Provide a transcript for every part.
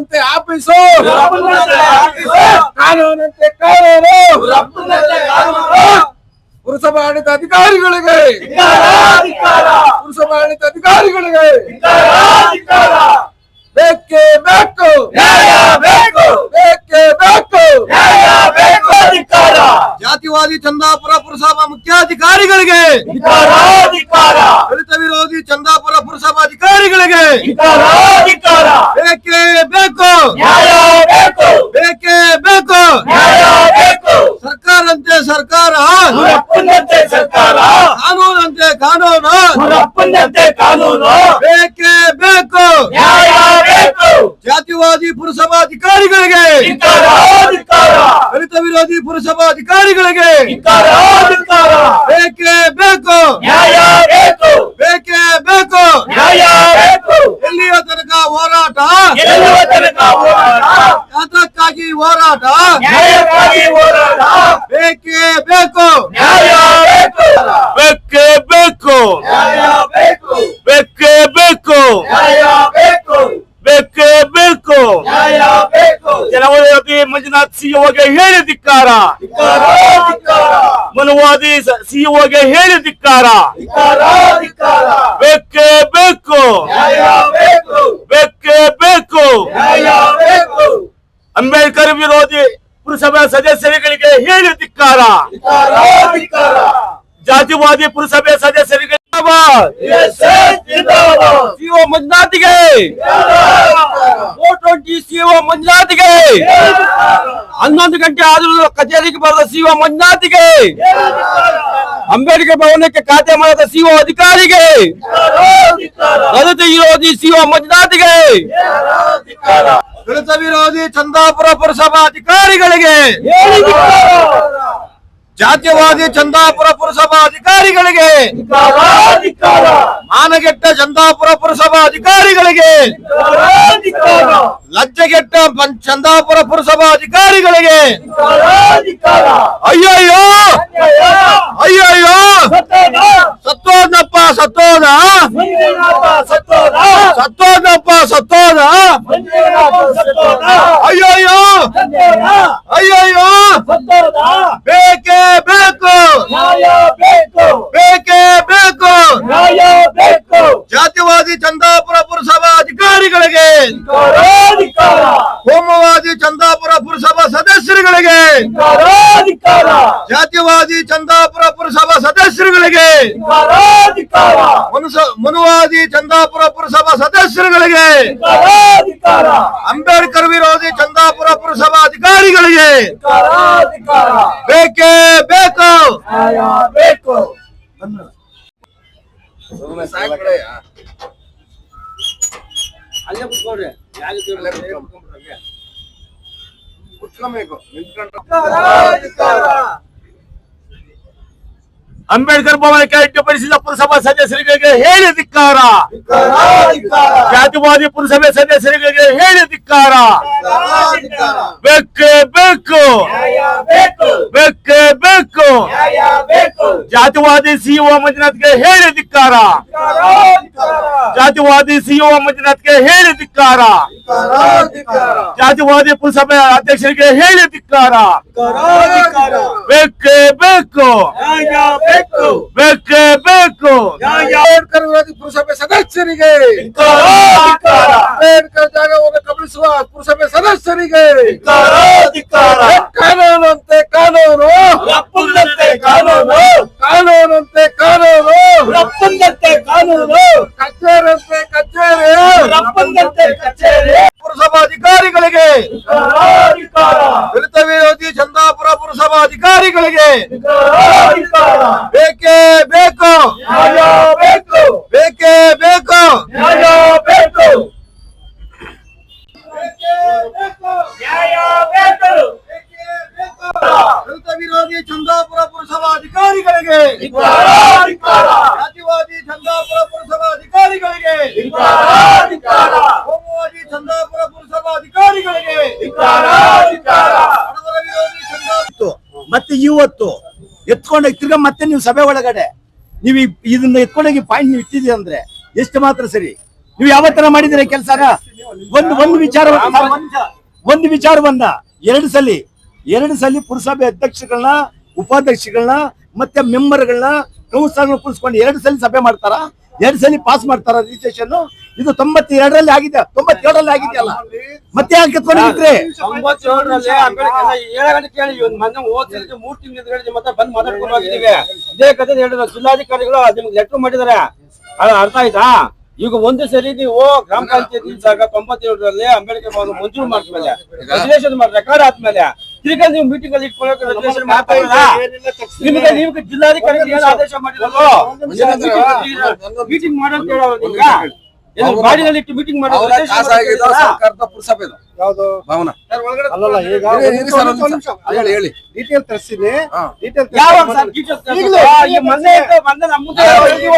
ರಪ್ಪನಂತೆ office ಕಾನೂನಂತೆ ಕಾನೂನು ರಪ್ಪನಂತೆ ಕಾನೂನು ಪುರಸಭಾಡಳಿತ ಅಧಿಕಾರಿಗಳಿಗೆ ಧಿಕ್ಕಾರ, ಧಿಕ್ಕಾರ, ಪುರಸಭಾಡಳಿತ ಅಧಿಕಾರಿಗಳಿಗೆ ಧಿಕ್ಕಾರ, ಧಿಕ್ಕಾರ. ಬೇಕೇ ಬೇಕು ನ್ಯಾಯ ಬೇಕು ಬೇಕೇ ಬೇಕು ನ್ಯಾಯ ಬೇಕು ಧಿಕ್ಕಾರ ಜಾತಿವಾದಿ ಚಂದಾಪುರ ಪುರಸಭಾ ಮುಖ್ಯಾಧಿಕಾರಿಗಳಿಗೆ ಧಿಕ್ಕಾರ, ಧಿಕ್ಕಾರ, ದಲಿತ ವಿರೋಧಿ ಚಂದಾಪುರ ಪುರಸಭಾಧಿಕಾರಿಗಳಿಗೆ ಧಿಕ್ಕಾರ. ಬೇಕೇ ಬೇಕು. ನ್ಯಾಯ ಬೇಕು. ಬೇಕೇ ಬೇಕು. ನ್ಯಾಯ ಬೇಕು. ಸರ್ಕಾರಂತೆ ಸರ್ಕಾರ. ಕಾನೂನಂತೆ ಕಾನೂನು. ಕಾನೂನು. ಬೇಕೇ. ಬೇಕು. ಜಾತಿವಾದಿ ಪುರಸಭಾ ಅಧಿಕಾರಿಗಳಿಗೆ. ದಲಿತ ವಿರೋಧಿ ಪುರಸಭಾ ಅಧಿಕಾರಿಗಳಿಗೆ. ಬೇಕೇ. ಬೇಕು. ಬೇಕು ಬೇಕೇ? ನ್ಯಾಯ ಬೇಕು. ಎಲ್ಲಿಯ ತನಕ ಹೋರಾಟ? ಗೆಲ್ಲುವ ತನಕ ಹೋರಾಟ. ಯಾತಕ್ಕಾಗಿ ಹೋರಾಟ? ನ್ಯಾಯಕ್ಕಾಗಿ ಹೋರಾಟ. ಬೇಕೇ ಬೇಕು. ನ್ಯಾಯ ಬೇಕು. ಬೇಕೇ ಬೇಕು. ನ್ಯಾಯ ಬೇಕು. ಬೇಕೇ ಬೇಕು. ನ್ಯಾಯ ಬೇಕು. ಬೇಕೇ ಬೇಕು. ನ್ಯಾಯ ಬೇಕು. ಜನವರಿ ಮಂಜುನಾಥ್ ಸಿಂಗ್ ಹೇಳಿ ಧಿಕ್ಕಾರ ಧಿಕ್ಕಾರ, ಧಿಕ್ಕಾರ, ಮನುವಾದಿ ಸಿಇಒಗೆ ಹೇಳಿ ಧಿಕ್ಕಾರ. ಧಿಕ್ಕಾರ, ಧಿಕ್ಕಾರ. ಬೇಕೇ ಬೇಕು. ನ್ಯಾಯ ಬೇಕು. ಬೇಕೇ ಬೇಕು. ನ್ಯಾಯ ಬೇಕು. ಅಂಬೇಡ್ಕರ್ ವಿರೋಧಿ ಪುರಸಭಾ ಸದಸ್ಯರುಗಳಿಗೆ ಹೇಳಿ ಧಿಕ್ಕಾರ. ಧಿಕ್ಕಾರ, ಧಿಕ್ಕಾರ. ಜಾತಿವಾದಿ ಪುರಸಭೆ ಸದಸ್ಯರಿಗೆ DSS ಜಿಂದಾಬಾದ್. ಸಿಒ ಮಂಜುನಾಥ್ಗೆ! ಫೋರ್ ಟ್ವೆಂಟಿ ಸಿಒ ಮಂಜುನಾಥ್ಗೆ! ಹನ್ನೊಂದು ಗಂಟೆ ಆದರೂ ಕಚೇರಿಗೆ ಬರೆದ ಸಿಒ ಮಂಜುನಾಥ್ಗೆ! ಅಂಬೇಡ್ಕರ್ ಭವನಕ್ಕೆ ಖಾತೆ ಮಾಡಿದ ಸಿಒ ಅಧಿಕಾರಿಗೆ! ದಲಿತ ವಿರೋಧಿ ಸಿಒ ಮಂಜುನಾಥ್ಗೆ! ದಲಿತ ವಿರೋಧಿ ಚಂದಾಪುರ ಪುರಸಭಾ ಅಧಿಕಾರಿಗಳಿಗೆ! ಜಾತಿವಾದಿ ಚಂದಾಪುರ ಪುರಸಭಾ ಅಧಿಕಾರಿಗಳಿಗೆ ಮಾನಗೆಟ್ಟ ಚಂದಾಪುರ ಪುರಸಭಾ ಅಧಿಕಾರಿಗಳಿಗೆ ಲಜ್ಜೆಗೆಟ್ಟ ಚಂದಾಪುರ ಪುರಸಭಾ ಅಧಿಕಾರಿಗಳಿಗೆ. ಅಯ್ಯಯ್ಯೋ ಅಯ್ಯಯ್ಯೋ ಸತ್ಯದ, ಸತ್ತೋದಪ್ಪ ಸತ್ತೋದ ಮಂಜುನಾಥ ಸತ್ತೋದ, ಸತ್ತೋದಪ್ಪ ಸತ್ತೋದ ಮಂಜುನಾಥ ಸತ್ತೋದ, ಅಯ್ಯಯ್ಯೋ ಸತ್ಯದ, ಅಯ್ಯಯ್ಯೋ ಸತ್ತೋದ. ಬೇಕೇ ಬೇಕು ನ್ಯಾಯ ಬೇಕು ಬೇಕೇ ಬೇಕು ನ್ಯಾಯ ಬೇಕು ಜಾತಿವಾದಿ ಚಂದಾಪುರ ಪುರಸಭಾ ಅಧಿಕಾರಿಗಳಿಗೆ. ಕೋಮುವಾದಿ ಚಂದಾಪುರ ಪುರಸಭಾ ಸದಸ್ಯರುಗಳಿಗೆ. ಜಾತಿವಾದಿ ಚಂದಾಪುರ ಪುರಸಭಾ ಸದಸ್ಯರುಗಳಿಗೆ. ಮನುವಾದಿ ಚಂದಾಪುರ ಪುರಸಭಾ ಸದಸ್ಯರುಗಳಿಗೆ. ಅಂಬೇಡ್ಕರ್ ವಿರೋಧಿ ಚಂದಾಪುರ ಪುರಸಭಾ ಅಧಿಕಾರಿಗಳಿಗೆ. ಧಿಕ್ಕಾರ, ಬೇಕು ಬೇಕೇ. ಬೇಕು ನ್ಯಾಯ ಬೇಕು ಅಂಬೇಡ್ಕರ್ ಭವನಕ್ಕೆ ಅಡ್ಡಿಪಡಿಸಿದ ಪುರಸಭಾ ಸದಸ್ಯರಿಗೆ ಹೇಳಿ ಧಿಕ್ಕಾರ ಧಿಕ್ಕಾರ, ಧಿಕ್ಕಾರ, ಜಾತಿವಾದಿ ಪುರಸಭೆ ಸದಸ್ಯರಿಗೆ ಹೇಳಿ ಧಿಕ್ಕಾರ ಧಿಕ್ಕಾರ. ಬೇಕೇ ಬೇಕು ನ್ಯಾಯ ಬೇಕು ಬೇಕೇ ಬೇಕು ನ್ಯಾಯ ಬೇಕು ಜಾತಿವಾದಿ ಸಿಇಒ ಮಂಜುನಾಥ್ಗೆ ಹೇಳಿ ಧಿಕ್ಕಾರ ಧಿಕ್ಕಾರ, ಧಿಕ್ಕಾರ, ಜಾತಿವಾದಿ ಸಿಇಒ ಮಂಜುನಾಥ್ಗೆ ಹೇಳಿ ಧಿಕ್ಕಾರ. ಜಾತಿವಾದಿ ಪುರಸಭೆ ಅಧ್ಯಕ್ಷರಿಗೆ ಹೇಳಿ ಧಿಕ್ಕಾರ. ಬೇಕೇ ಬೇಕು. ಬೇಕು ಬೇಕೇ. ವಿರೋಧಿ ಪುರಸಭೆ ಸದಸ್ಯರಿಗೆ. ಅಂಬೇಡ್ಕರ್ ಜಾಗವನ್ನು ಕಬಳಿಸುವ ಪುರಸಭೆ ಸದಸ್ಯರಿಗೆ. ಕಾನೂನಂತೆ ಕಾನೂನು. ರಪ್ಪಂದಂತೆ ಕಾನೂನು. ಕಾನೂನಂತೆ ಕಾನೂನು. ಕಾನೂನು ಕಚೇರಿಯಂತೆ ಕಚೇರಿ. ರಪ್ಪಂದಂತೆ ಕಚೇರಿ. ಪುರಸಭಾ ಅಧಿಕಾರಿಗಳಿಗೆ ಧಿಕ್ಕಾರ, ಧಿಕ್ಕಾರ, ದಲಿತ ವಿರೋಧಿ ಚಂದಾಪುರ ಪುರಸಭಾ ಅಧಿಕಾರಿಗಳಿಗೆ ಧಿಕ್ಕಾರ, ಧಿಕ್ಕಾರ. ಬೇಕೇ. ಬೇಕು ಬೇಕು. ಬೇಕೇ. ಬೇಕು. ಬೇಕು ದಲಿತ ವಿರೋಧಿ ಚಂದಾಪುರ ಪುರಸಭಾ ಅಧಿಕಾರಿಗಳಿಗೆ ಧಿಕ್ಕಾರ, ಧಿಕ್ಕಾರ, ಜಾತಿವಾದಿ ಚಂದಾಪುರ ಪುರಸಭಾ ಅಧಿಕಾರಿಗಳಿಗೆ ಧಿಕ್ಕಾರ, ಧಿಕ್ಕಾರ, ಕೋಮುವಾದಿ ಚಂದಾಪುರ ಪುರಸಭಾ ಅಧಿಕಾರಿಗಳಿಗೆ ಧಿಕ್ಕಾರ, ಧಿಕ್ಕಾರ. ಬಡವರ ವಿರೋಧಿ ಚಂದಾಪುರ ಮತ್ತೆ ಇವತ್ತು ಎತ್ಕೊಂಡೋಗಿ ತಿರ್ಗಾ ಮತ್ತೆ ನೀವು ಸಭೆ ಒಳಗಡೆ. ನೀವು ಇದನ್ನ ಎತ್ಕೊಂಡೋಗಿ ಪಾಯಿಂಟ್ ನೀವು ಇಟ್ಟಿದ್ದೀರಿ ಅಂದ್ರೆ ಎಷ್ಟು ಮಾತ್ರ ಸರಿ? ನೀವು ಯಾವತ್ತರ ಮಾಡಿದಿರ ಕೆಲಸನ? ಒಂದು ಒಂದು ವಿಚಾರ ಒಂದು ವಿಚಾರವನ್ನ ಎರಡು ಸಲ ಎರಡು ಸಲ ಪುರಸಭೆ ಅಧ್ಯಕ್ಷಗಳನ್ನ ಉಪಾಧ್ಯಕ್ಷಗಳನ್ನ ಮತ್ತೆ ಮೆಂಬರ್ಗಳನ್ನ ಕೌನ್ಸಿಲರ್ಗಳನ್ನ ಕೂರಿಸ್ಕೊಂಡು ಎರಡು ಸಲ ಸಭೆ ಮಾಡ್ತಾರ? ಎರಡು ಸಲ ಪಾಸ್ ಮಾಡ್ತಾರ ರಿಜಿಸ್ಟ್ರೇಷನ್ ಇದು ತೊಂಬತ್ತೆರಡರಲ್ಲಿ ಆಗಿದೆ. ತೊಂಬತ್ತೇಳರಲ್ಲಿ ಆಗಿದೆಯಲ್ಲ ಮತ್ತೆ ಯಾಕೆ ಕಿತ್ಕೊಂಡಿದ್ರಿ ತೊಂಬತ್ತೇಳರಲ್ಲಿ ಅಂಬೇಡ್ಕರ್ ಏಳು ಗಂಟೆ ಕೇಳಿ ಒಂದು ಮೊನ್ನೆ ಓದ್ತಿದ್ದೆ ಮೂರ್ ತಿಂಗಳ ಮತ್ತೆ ಬಂದ್ ಮಾತಾಡ್ಕೊಂಡು ಹೋಗಿದ್ದೀವಿ. ಇದೇ ಕಥೆ ಹೇಳಿದ್ರು. ಜಿಲ್ಲಾಧಿಕಾರಿಗಳು ನಿಮ್ಗೆ ಲೆಟರ್ ಮಾಡಿದಾರೆ. ಅದು ಅರ್ಥ ಆಯ್ತಾ? ಈಗ ಒಂದು ಸರಿ ನೀವು ಗ್ರಾಮ ಪಂಚಾಯತಿ ಜಾಗ ತೊಂಬತ್ತೇಳರಲ್ಲಿ ಅಂಬೇಡ್ಕರ್ ಭವನ ಮಂಜೂರು ಮಾಡಿದ್ಮೇಲೆ ರಿಸರ್ವೇಶನ್ ಮಾಡಿ ರೆಕಾರ್ಡ್ ಆದ್ಮೇಲೆ ತಿರ್ಗಾ ನೀವು ಮೀಟಿಂಗ್ ಅಲ್ಲಿ ಇಟ್ಕೊಳ್ಳೋಕೆ ಮಾಡ್ತಾರಲ್ಲ ನಿಮಗೆ ನೀವು ಜಿಲ್ಲಾಧಿಕಾರಿ ಏನು ಆದೇಶ ಮಾಡಿರಲ್ಲ ಮೀಟಿಂಗ್ ಮಾಡೋದು ಗಾಡಿನಲ್ಲಿ ಇಟ್ಟು ಮೀಟಿಂಗ್ ಮಾಡೋ ಅವರ ಖಾಸಗಿದ ಸರ್ಕಾರದ ಪುರಸಭೆದು. ಯಾವ್ದು? ಭವನ. ಅಲ್ಲಲ್ಲ ಈಗ ಇರಿ, ಇರಿ ಸರ್, ಒಂದ್ ನಿಮಿಷ. ಹೇಳಿ ಹೇಳಿ. ಡೀಟೇಲ್ ತರಿಸ್ತೀನಿ. ಹಾ. ಡೀಟೇಲ್ ಯಾವಾಗ ಸರ್ details ತರ್ಸೋದು? ಈ ಮೊನ್ನೆ ಇತ್ತು, ಮೊನ್ನೆ ನಮ್ಮ ಮುಂದೆ ಹೇಳಿದ್ವು.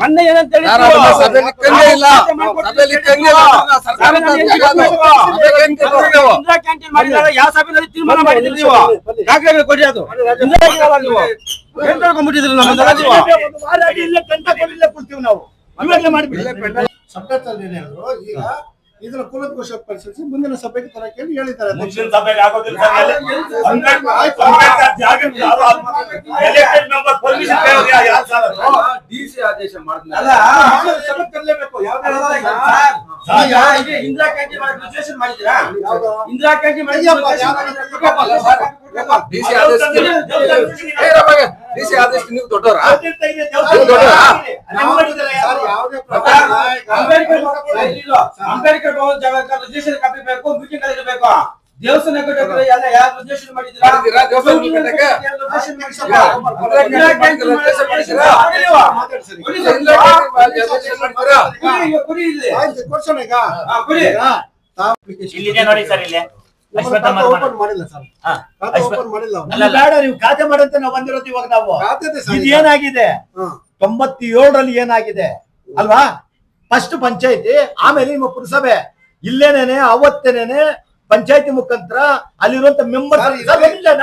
ಮೊನ್ನೆ ಏನಂತ ಹೇಳಿದ್ವು? ಯಾರು ಅದನ್ನ ಸಭೆಯಲ್ಲಿ ಕಂಡೇ ಇಲ್ಲ. ಚರ್ಚೆ ಮಾಡ್ಕೊಡ್ತೀವಿ. ಸಭೆಯಲ್ಲಿ ಅಂತ ಕಂಡೇ ಇಲ್ಲ ಹೇಳಿದ್ವು. ಅದನ್ನ ಸರ್ಕಾರದ ಸಭೆಯಲ್ಲಿ ಏನ್ ಜಾಗ ಅದು. ತೀರ್ಮಾನ ಸಭೆಯಲ್ಲಿ ಏನ್ ತೀರ್ಮಾನ ನೀವು? ಇಂದಿರಾ ಕ್ಯಾಂಟೀನ್ ಮಾಡಿದಾಗ ಯಾವ ಸಭೆಯಲ್ಲಿ ತೀರ್ಮಾನ ಮಾಡಿದ್ರಿ ನೀವು? ಬನ್ನಿ. ದಾಖಲೆಗಳು ಕೊಡಿ ಅದು. ಇಂದಿರಾ ಕ್ಯಾಂಟೀನ್ ಅಲ್ಲ ನೀವು ಏನ್ ತಿಳ್ಕೊಂಡ್ಬಿಟ್ಟಿದ್ರಿ ನಮ್ಮನ್ನೆಲ್ಲ ನೀವು? ಒಂದು ವಾರ ಆಗಿ ಇಲ್ಲೇ ಗಂಟ ಕೊಡ್ಲಿಲ್ಲ ಕೊಡ್ತೀವಿ ನಾವು. ಇವಾಗಲೇ ಮಾಡಿಬಿಡಿ. ಸಬ್ಟೈಟಲ್ ಏನ್ ಹೇಳಿದ್ರು ಈಗ ಇದನ್ನ ಕೂಲಂಕುಷ ಪರಿಶೀಲಿಸಿ ಮುಂದಿನ ಸಭೆಗೆ ತರಕ್ಕೆ ಹೇಳಿ ಹೇಳಿದ್ದಾರೆ. ಮುಂದಿನ ಸಭೆಗೆ ಆಗೋದಿಲ್ಲ ಎಲೆಕ್ಟೆಡ್ ಮೆಂಬರ್ ಪರ್ಮಿಷನ್ ಕೇಳಿದ್ರೆ ಯಾರು ಸರ್ ಡಿಸಿ ಆದೇಶ ಮಾಡಿದ್ಮೇಲೆ ಅಲ್ಲ ಸಭೆ ಕರ್ಲೇಬೇಕು ಯಾವ್ದು ಇಂದಿರಾ ಗಾಂಧಿ ಮಾಡಿ ರಿಜಿಸ್ಟ್ರೇಷನ್ ಮಾಡಿದ್ದೀರಾ? ಯಾವ್ದು? ಇಂದಿರಾ ಗಾಂಧಿ? ಡಿಸಿ ಆದೇಶ ಡಿಸಿ ಆದೇಶ ನೀವು ದೊಡ್ಡವರ? ಅಂಬೇಡ್ಕರ್ ರಿಜಿಸ್ಟ್ರೇಷನ್ ಕಾಪಿ ಬೇಕು ಮೀಟಿಂಗ್ ಅಲ್ಲಿ ಇರಬೇಕು. ದೇವಸ್ಥಾನ ಕಟ್ಟಕ್ಕೆ ಎಲ್ಲ ಯಾರು ರಿಜಿಸ್ಟ್ರೇಷನ್ ಮಾಡಿದ್ದೀರಾ? ದೇವಸ್ಥಾನ. ಕೊಡಿ ಇಲ್ಲಿ. ಕೊಡಿ ನೋಡಿ ಸರ್ ಇಲ್ಲಿ. ಖಾತೆ. ಓಪನ್ ಮಾಡಿಲ್ಲ ಸರ್ ಹಾ. ಖಾತೆ ಓಪನ್ ಮಾಡಿಲ್ಲ ಅವ್ನು. ನಮ್ಗೆ ಬೇಡ ನೀವು ಖಾತೆ ಮಾಡಂತ ನಾವು ಬಂದಿರೋದು ಇವಾಗ ನಾವು ಖಾತೆದೆ ಸರ್ ಇದು ಈಗ. ಏನಾಗಿದೆ ಹಾ. ತೊಂಬತ್ತೇಳರಲ್ಲಿ ಏನಾಗಿದೆ ಅಲ್ವಾ ಫಸ್ಟ್ ಪಂಚಾಯತಿ ಆಮೇಲೆ ನಿಮ್ಮ ಪುರಸಭೆ ಇಲ್ಲೇನೇನೆ ಅವತ್ತೇನೇನೆ ಪಂಚಾಯತಿ ಮುಖಾಂತರ ಅಲ್ಲಿರುವಂತ ಮೆಂಬರ್ ಸರ್, ಇದು-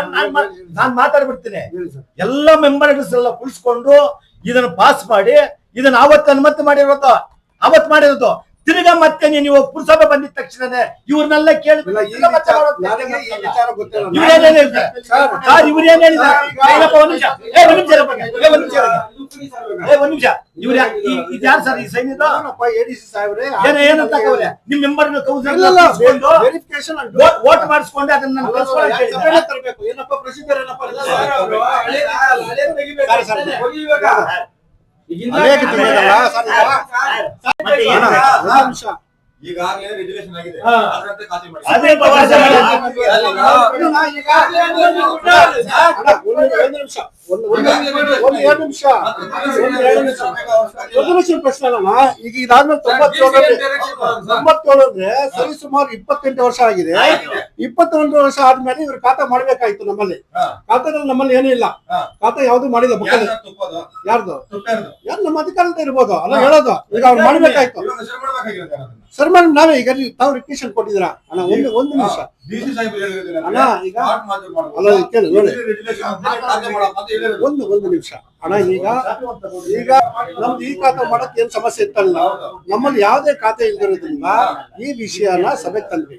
ನಾನ್ ಮಾತಾಡ್ಬಿಡ್ತೀನಿ ಹೇಳಿ ಸರ್. ಎಲ್ಲ ಮೆಂಬರ್ಸ್ ಎಲ್ಲ ಕುಳಿಸ್ಕೊಂಡು ಇದನ್ನ ಪಾಸ್ ಮಾಡಿ ಇದನ್ನ ಅವತ್ತು ಅನುಮತಿ ಮಾಡಿರೋದು ಅವತ್ ಮಾಡಿರೋದು ತಿರ್ಗಾ ಮತ್ತೆ ನೀವು ಪುರಸಭೆ ಬಂದಿದ ತಕ್ಷಣನೇ ಇವ್ರನ್ನೆಲ್ಲ ಕೇಳಿ ಇಲ್ಲ, ಈ ತಿರ್ಗಾ ಮತ್ತೆ ವಿಚಾರ- ಮಾಡೋದು. ನನಗೆ ಈ ವಿಚಾರ ಗೊತ್ತಿಲ್ಲ. ಇವ್ರೇನೇನ್ ಹೇಳ್ತಾರೆ? Sir, sir. ಇವ್ರೇನ್ ಒಂದ್ ನಿಮಿಷ. ಏ ಒಂದ್ ನಿಮಿಷ ಇರಪ್ಪ. ಏ ಒಂದ್ ನಿಮಿಷ ಇರಪ್ಪ. ಏ ಒಂದ್ ನಿಮಿಷ. ಇವ್ರ ಯಾರು ಸರ್ ಈ ಸೈನ್ ಇದು ಏನಪ್ಪ ADC ಸಾಹೇಬ್ರೆ, ಏನ ಏನಂತ ನಿಮ್ ಮೆಂಬರ್ ವೋಟ್ ಮಾಡಿಸ್ಕೊಂಡು ಅದನ್ನ? ಏನಪ್ಪ ಪ್ರೊಸೀಜರ್ ಏನಪ್ಪ? ಈಗಾಗಲೇ ರಿಸರ್ವೇಶನ್ ಆಗಿದೆ. ಅದರಂತೆ ಖಾತೆ ಮಾಡಿ. ಅದೇ ಪ್ರವಾಸ ಮಾಡಿ. ಒಂದು ನಿಮಿಷ. ಒಂದು ಎರಡು ನಿಮಿಷ. ಒಂದು ಎರಡು ನಿಮಿಷ. ಒಂದು ನಿಮಿಷ ಪ್ರಶ್ನೆ ಅಲ್ಲಣ್ಣ ಈಗ ಇದಾದ್ಮೇಲೆ ತೊಂಬತ್ತೇಳು ತೊಂಬತ್ತೇಳು ಅಂದ್ರೆ ಸರಿ. ಸುಮಾರು ಇಪ್ಪತ್ತೆಂಟು ವರ್ಷ ಆಗಿದೆ. ಇಪ್ಪತ್ತೊಂದು ವರ್ಷ ಆದ್ಮೇಲೆ ಇವ್ರು ಖಾತೆ ಮಾಡ್ಬೇಕಾಯ್ತು ನಮ್ಮಲ್ಲಿ. ಖಾತೆಗಳು ನಮ್ಮಲ್ಲಿ ಏನೂ ಇಲ್ಲ. ಖಾತೆ ಯಾವ್ದು ಮಾಡಿಲ್ಲ ಬುಕ್ಕಲ್ಲಿ ಯಾರ್ದು ಯಾರು ನಮ್ಮ ಅಧಿಕಾರದ ಇರ್ಬೋದು. ಅಲ್ಲ ಹೇಳೋದು. ಈಗ ಅವ್ರು ಮಾಡ್ಬೇಕಾಯ್ತು. ಸರ್ ಮೇಡಮ್ ನಾವೇ ಈಗ ತಾವ್ ತಾವು ಕೊಟ್ಟಿದ್ರ ಅಣ್ಣ ಒಂದು ಒಂದು ನಿಮಿಷ. ಅಣ್ಣ ಈಗ ಅಲ್ಲ ಕೇಳಿ ನೋಡಿ. ಒಂದು ಒಂದು ನಿಮಿಷ. ಅಣ್ಣ ಈಗ ಈಗ ನಮ್ದು ಈ ಖಾತೆ ಮಾಡಕ್ ಏನ್ ಸಮಸ್ಯೆ ಇತ್ತಲ್ಲ ನಮ್ಮಲ್ಲಿ ಯಾವ್ದೇ ಖಾತೆ ಇಲ್ದಿರೋದ್ರಿಂದ ಈ ವಿಷಯನ ಸಭೆಗೆ ತಂದ್ವಿ.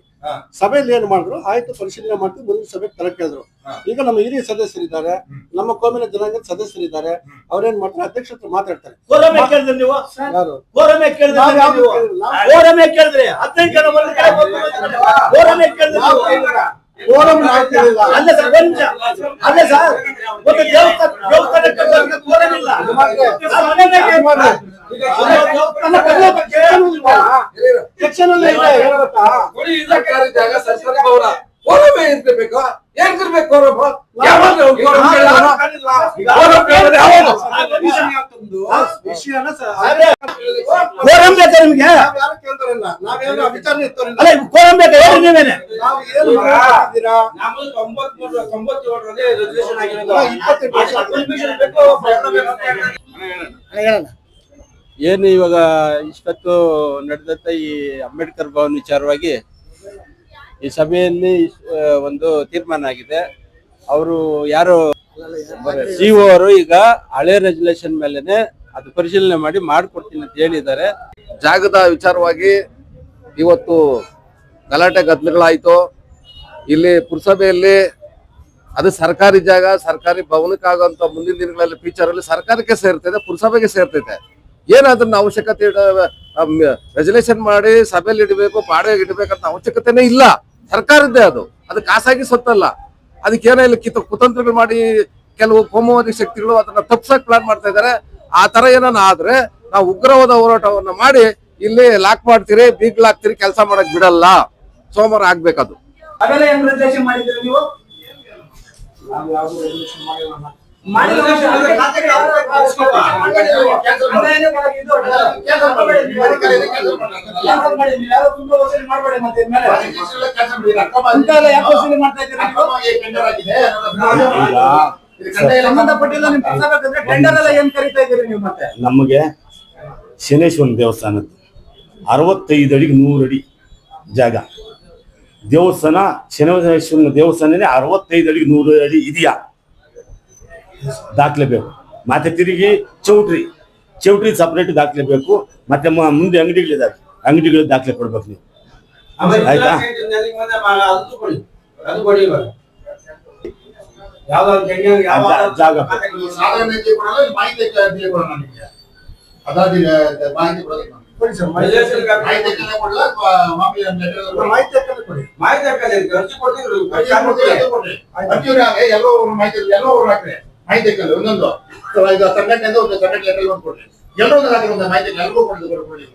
ಸಭೆಯಲ್ಲಿ ಏನ್ ಮಾಡಿದ್ರು? ಆಯ್ತು ಪರಿಶೀಲನೆ ಮಾಡ್ತೀವಿ ಮುಂದಿನ ಸಭೆಗೆ ತರ ಕೇಳಿದ್ರು. ಈಗ ನಮ್ಮ ಹಿರಿಯ ಸದಸ್ಯರಿದ್ದಾರೆ ನಮ್ಮ ಕೋಮಿನ ಜನಾಂಗದ ಸದಸ್ಯರಿದ್ದಾರೆ ಅವ್ರೇನ್ ಮಾಡ್ತಾರೆ? ಅಧ್ಯಕ್ಷ ಹತ್ರ ಮಾತಾಡ್ತಾರೆ. ಕೋರಮೆ ಕೇಳಿದ್ರೆ ನೀವು? ಯಾರು? ಕೋರಮೆ ಕೇಳಿದ್ರೆ ನಾವ್ ಯಾವ್ದು ನೀವು? ಕೋರಮೆ ಕೇಳಿದ್ರೆ. ಹದಿನೈದು ಜನ ಒಂದು ಕಡೆ ಕೋರಮೆ ಕೇಳಿದ್ರೆ ನಾವು ನೀವು. ಕೇಳಿಲ್ಲ. ಫೋರಂ ನಾವು ಅಲ್ಲ ಸರ್ ಅಲ್ಲ ಸರ್. ಒಂದು ದೇವಸ್ಥಾನ ದೇವಸ್ಥಾನಕ್ಕೆ ಹೋಗೋರಿಗೆ ಕೋರಂ ಇಲ್ಲ ಸರ್, ಮನೆಗೆ ಯಾರು ಮಾಡ್ಲಿ? ಈಗ ದೇವಸ್ಥಾನ ಕಟ್ಟಬೇಕು, section ಅಲ್ಲಿ ಇಲ್ವಾ? section ಅಲ್ಲಿ ಇದೆ, ಏನ್ ಗೊತ್ತಾ? ಕೊಡಿ, ಇಂದಿರಾ ಸರ್ಕಾರಿ ಜಾಗ ಸರ್ಕಾರಿ ಭವನ ಕೋರಮೇ ಇರ್ಬೇಕು ಏನ್ ಇರ್ಬೇಕು ಕೋರಮ ಯಾವಾಗ ಕೋರಮ ಕೇಳಿದಾನ ಕೋರಂ ಕೇಳಿದ್ರೆ ಯಾವಾಗ ವಿಷಯ ತಂದು, ವಿಷಯನ ಸ- ಕೋರಂ ಬೇಕಾ ನಿಮ್ಗೆ ನಾವ್ ಯಾರು ಕೇಳ್ತಾರಲ್ಲ ನಾವೇನು ವಿಚಾರಣೆ ಇರ್ತವ್ರಿಲ್ಲ ಅಲ್ಲ ಕೋರಂ ಬೇಕಾ ಹೇಳಿ ನೀವೇನೆ ನಾವು ಏನು ಮಾತಾಡ್ತಿದ್ದೀರಾ ನಮ್ಮದು ತೊಂಬತ್ಮೂರು ತೊಂಬತ್ತೇಳರಲ್ಲಿ ರಿಸರ್ವೇಶನ್ ಆಗಿರೋದು ಅಲ್ಲ, ಇಪ್ಪತ್ತೆಂಟು ವರ್ಷ ಬೇಕು, ಹೇಳ್ತಾರೆ. ಏನು ಇವಾಗ ಇಷ್ಟೊತ್ತು ನಡೆದಂತ ಈ ಅಂಬೇಡ್ಕರ್ ಭವನ್ ವಿಚಾರವಾಗಿ ಈ ಸಭೆಯಲ್ಲಿ ಒಂದು ತೀರ್ಮಾನ ಆಗಿದೆ. ಅವರು ಯಾರು? ಸಿ ಅವರು ಈಗ ಹಳೆ ರೆಜುಲೇಷನ್ ಮೇಲೆನೆ ಅದು ಪರಿಶೀಲನೆ ಮಾಡಿ ಮಾಡ್ಕೊಡ್ತೀನಿ ಅಂತ ಹೇಳಿದ್ದಾರೆ. ಜಾಗದ ವಿಚಾರವಾಗಿ ಇವತ್ತು ಗಲಾಟೆ ಗದ್ದಲಗಳಾಯಿತು. ಇಲ್ಲಿ ಪುರಸಭೆಯಲ್ಲಿ ಅದು ಸರ್ಕಾರಿ ಜಾಗ, ಸರ್ಕಾರಿ ಭವನಕ್ಕಾಗುವಂಥ ಮುಂದಿನ ದಿನಗಳಲ್ಲಿ ಫ್ಯೂಚರಲ್ಲಿ ಸರ್ಕಾರಕ್ಕೆ ಸೇರ್ತದೆ, ಪುರಸಭೆಗೆ ಸೇರ್ತೈತೆ ಏನಾದ್ರೂ ಅವಶ್ಯಕತೆ ರೆಜುಲೇಷನ್ ಮಾಡಿ ಸಭೆಯಲ್ಲಿ ಇಡಬೇಕು ಬಾಡಿಗೆ ಇಡಬೇಕಂತ ಅವಶ್ಯಕತೆನೇ ಇಲ್ಲ. ಸರ್ಕಾರದ್ದೇ ಅದು. ಅದು ಖಾಸಗಿ ಸೊತ್ತಲ್ಲ ಅದಕ್ಕೇನೋ ಇಲ್ಲಿ ಕಿತ್ತು ಕುತಂತ್ರಗಳು ಮಾಡಿ ಕೆಲವು ಕೋಮುವಾದಿ ಶಕ್ತಿಗಳು ಅದನ್ನ ತಪ್ಸಕ್ ಪ್ಲಾನ್ ಮಾಡ್ತಾ ಇದ್ದಾರೆ ಆ ತರ ಏನಾನ ಆದ್ರೆ ನಾವು ಉಗ್ರವಾದ ಹೋರಾಟವನ್ನು ಮಾಡಿ ಇಲ್ಲಿ ಲಾಕ್ ಮಾಡ್ತೀರಿ ಬೀಗ್ ಲಾಕ್ತಿರಿ ಕೆಲಸ ಮಾಡಕ್ ಬಿಡಲ್ಲ. ಸೋಮವಾರ ಆಗ್ಬೇಕದು. ನಮಗೆ ಶನೇಶ್ವರನ ದೇವಸ್ಥಾನದ್ದು. ಅರವತ್ತೈದು ಅಡಿಗೆ ನೂರು ಅಡಿ ಜಾಗ. ದೇವಸ್ಥಾನ ಶನೇಶ್ವರನ ದೇವಸ್ಥಾನನೇ ಅರವತ್ತೈದು ಅಡಿಗೆ ನೂರು ಅಡಿ ಇದೆಯಾ? ದಾಖಲೆ ಬೇಕು. ಮತ್ತೆ ತಿರುಗಿ ಚೌಟ್ರಿ. ಚೌಟ್ರಿ ಸಪ್ರೇಟ್ ದಾಖಲೆ ಬೇಕು. ಮತ್ತೆ ಮುಂದೆ ಅಂಗಡಿಗಳಿದ್ದಾವೆ ಅಂಗಡಿಗಳು ದಾಖಲೆ ಕೊಡ್ಬೇಕು ನೀವು. ಆಯ್ತಾ? ಜಾಗ ಸಾಧಾರಣ ಹೆಜ್ಜೆ ಕೊಡಲ್ಲ, ಮಾಹಿತಿ ಹೆಜ್ಜೆ ಕೊಡೋಣ ನಿಮ್ಗೆ. ಅದಾಗಿ ಅಹ್, ಮಾಹಿತಿ ಕೊಡೋದು ನಾನು. ಮಾಹಿತಿ ಹೆಜ್ಜೆ ಕೊಡಲ್ಲ, ಅಥವಾ ಮಾಮೂಲಿ ಒಂದು letter ಅಲ್ಲಿ ಕೊಡಲ್ಲ? ಮಾಹಿತಿ ಹಾಕೋದು ಕೊಡಿ ಮಾಹಿತಿ ಹಾಕಲ್ಲ ಅರ್ಜಿ ಕೊಟ್ಟಿದ್ರು ಅರ್ಜಿ ಕೊಡ್ತೀವಿ, ಅದು ಕೊಡ್ರಿ. ಅರ್ಜಿಯವ್ರು ಹಾಗೆ ಎಲ್ಲೋ ಒಬ್ರು ಮಾಹಿತಿ ಎಲ್ಲೋ ಒಬ್ರು ಹಾಕ್ರಿ ಮಾಹಿತಿ ಹಾಕಲ್ಲ ಒಂದೊಂದು ಸೊ ಇದು ಸಂಘಟನೆಯಿಂದ ಒಂದು ಸಂಘಟನೆ ಒಂದು ಕೊಡ್ರಿ ಎಲ್ಲರೂ ಒಂದು ಹಾಕಿ ಒಂದು ಮಾಹಿತಿ ಎಲ್ರಿಗೂ ಕೊಡೋದು ಕೊಡ್ರಿ